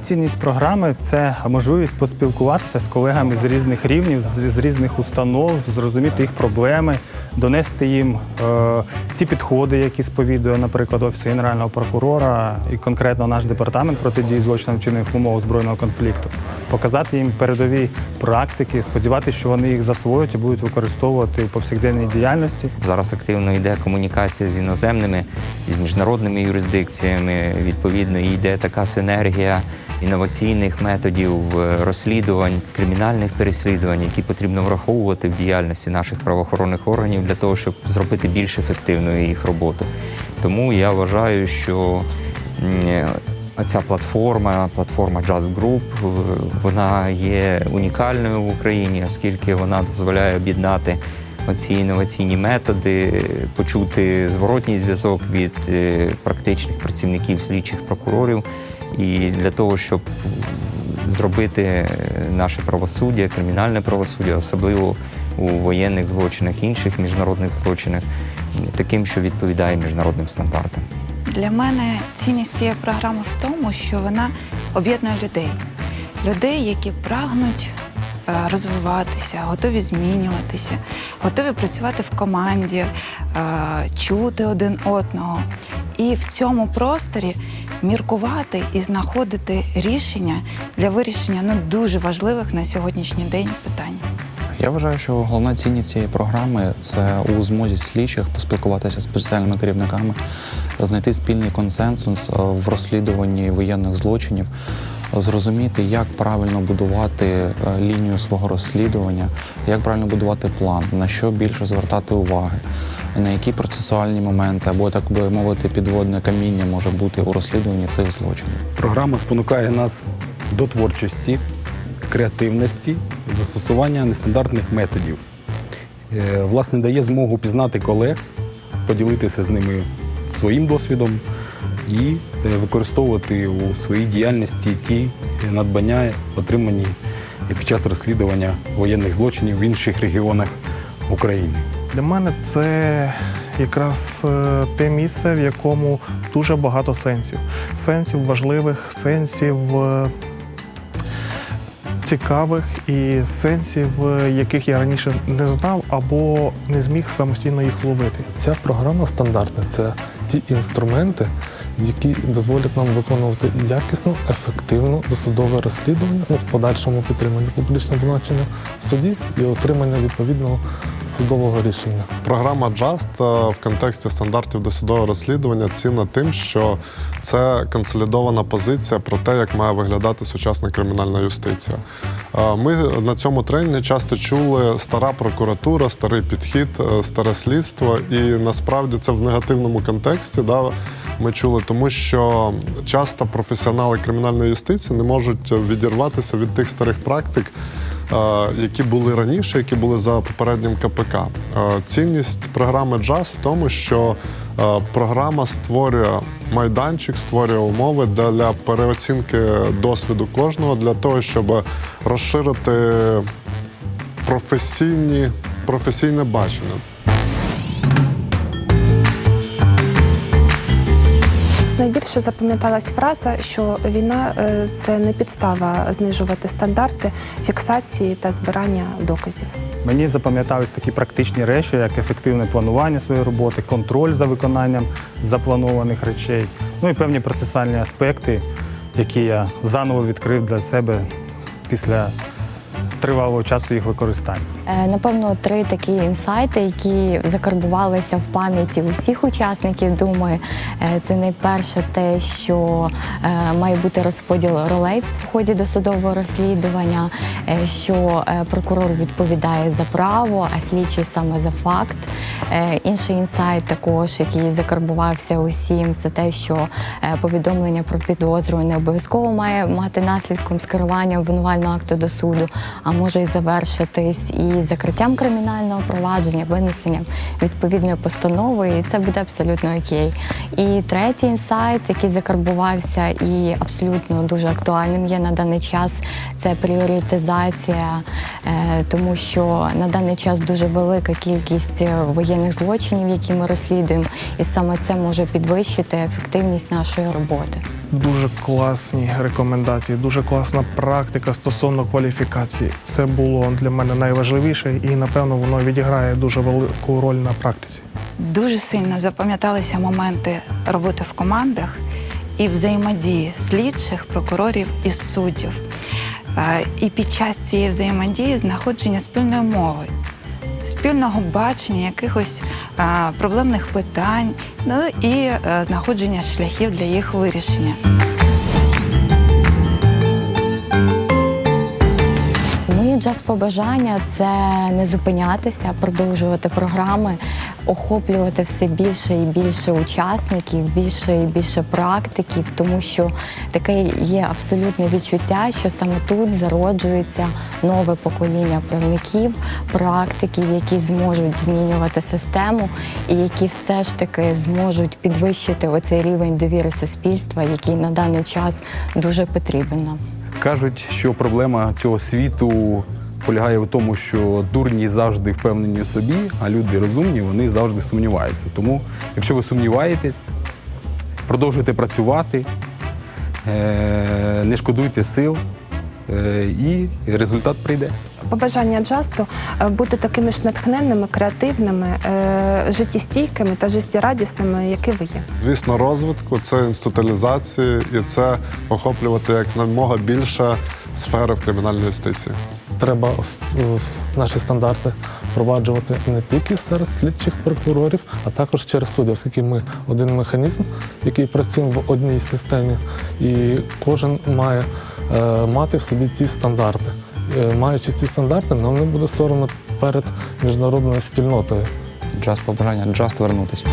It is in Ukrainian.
Цінність програми це можливість поспілкуватися з колегами з різних рівнів, з, різних установ, зрозуміти їх проблеми, донести їм е, ті підходи, які сповідує, наприклад, офіс генерального прокурора і конкретно наш департамент протидії злочинам вчинених в умовах збройного конфлікту, показати їм передові практики, сподіватися, що вони їх засвоять і будуть використовувати у повсякденній діяльності. Зараз активно йде комунікація з іноземними, з міжнародними юрисдикціями. Відповідно, йде така синергія інноваційних методів е, розслідувань, кримінальних переслідувань, які потрібно враховувати в діяльності наших правоохоронних органів для того, щоб зробити більш ефективною їх роботу. Тому я вважаю, що е, Ця платформа, платформа Just Group, вона є унікальною в Україні, оскільки вона дозволяє об'єднати оці інноваційні методи, почути зворотній зв'язок від е, практичних працівників слідчих прокурорів. І для того, щоб зробити наше правосуддя, кримінальне правосуддя, особливо у воєнних злочинах, інших міжнародних злочинах, таким, що відповідає міжнародним стандартам. Для мене цінність цієї програми в тому, що вона об'єднує людей. Людей, які прагнуть розвиватися, готові змінюватися, готові працювати в команді, е, чути один одного. І в цьому просторі міркувати і знаходити рішення для вирішення ну, дуже важливих на сьогоднішній день питань. Я вважаю, що головна цінність цієї програми це у змозі слідчих поспілкуватися з спеціальними керівниками, знайти спільний консенсус е, в розслідуванні воєнних злочинів, зрозуміти, як правильно будувати е, лінію свого розслідування, як правильно будувати план, на що більше звертати уваги, на які процесуальні моменти або так би мовити, підводне каміння може бути у розслідуванні цих злочинів. Програма спонукає нас до творчості, креативності, застосування нестандартних методів. Е, Власне, дає змогу пізнати колег, поділитися з ними своїм досвідом і е, використовувати у своїй діяльності ті е, надбання, отримані під час розслідування воєнних злочинів в інших регіонах України. Для мене це якраз е, те місце, в якому дуже багато сенсів. Сенсів важливих, сенсів е, цікавих і сенсів, е, яких я раніше не знав або не зміг самостійно їх ловити. Ця програма стандартна. Це ті інструменти, які дозволять нам виконувати якісно, ефективно досудове розслідування, в подальшому підтримання публічного обвинувачення в суді і отримання відповідного судового рішення. Програма Just е, в контексті стандартів досудового розслідування цінна тим, що це консолідована позиція про те, як має виглядати сучасна кримінальна юстиція. Е, Ми на цьому тренінгі часто чули стара прокуратура, старий підхід, е, старе слідство, і насправді це в негативному контексті. Да, ми чули, тому що часто професіонали кримінальної юстиції не можуть відірватися від тих старих практик, е, які були раніше, які були за попереднім КПК. Е, Цінність програми Джаз в тому, що е, програма створює майданчик, створює умови для переоцінки досвіду кожного для того, щоб розширити професійні, професійне бачення. Найбільше запам'яталась фраза, що війна е, це не підстава знижувати стандарти фіксації та збирання доказів. Мені запам'ятались такі практичні речі, як ефективне планування своєї роботи, контроль за виконанням запланованих речей, ну і певні процесуальні аспекти, які я заново відкрив для себе після тривалого часу їх використання. Е, Напевно, три такі інсайти, які закарбувалися в пам'яті усіх учасників. Думаю, Е, це найперше те, що е, має бути розподіл ролей в ході досудового розслідування, що прокурор відповідає за право, а слідчий саме за факт. Інший інсайт, також який закарбувався усім, це те, що повідомлення про підозру не обов'язково має мати наслідком скерування обвинувального акту до суду, а може й завершитись і закриттям кримінального провадження, винесенням відповідної постанови, і це буде абсолютно окей. І третій інсайт, який закарбувався і абсолютно дуже актуальним є на даний час, це пріоритизація, е, тому що на даний час дуже велика кількість е, воєнних злочинів, які ми розслідуємо, і саме це може підвищити ефективність нашої роботи. Дуже класні рекомендації, дуже класна практика стосовно кваліфікації. Це було для мене найважливіше, і напевно воно відіграє дуже велику роль на практиці. Дуже сильно запам'яталися моменти роботи в командах і взаємодії слідчих, прокурорів і суддів. Е, І під час цієї взаємодії знаходження спільної мови, спільного бачення якихось е, проблемних питань, ну і е, знаходження шляхів для їх вирішення. Джаз побажання це не зупинятися, продовжувати програми, охоплювати все більше і більше учасників, більше і більше практиків, тому що таке є абсолютне відчуття, що саме тут зароджується нове покоління правників, практиків, які зможуть змінювати систему і які все ж таки зможуть підвищити оцей рівень довіри суспільства, який на даний час дуже потрібен. Кажуть, що проблема цього світу полягає в тому, що дурні завжди впевнені в собі, а люди розумні, вони завжди сумніваються. Тому, якщо ви сумніваєтесь, продовжуйте працювати, е, не шкодуйте сил, е, і результат прийде. Побажання джасту е, бути такими ж натхненними, креативними, життєстійкими та життєрадісними, які ви є. Звісно, розвитку, це інституалізації і це охоплювати якомога більше сфери в кримінальній юстиції. Треба наші стандарти впроваджувати не тільки серед слідчих прокурорів, а також через суддів, оскільки ми один механізм, який працює в одній системі, і кожен має е, мати в собі ці стандарти. Е, маючи ці стандарти, нам не буде соромно перед міжнародною спільнотою. Джаз побажання, джаз вернутися.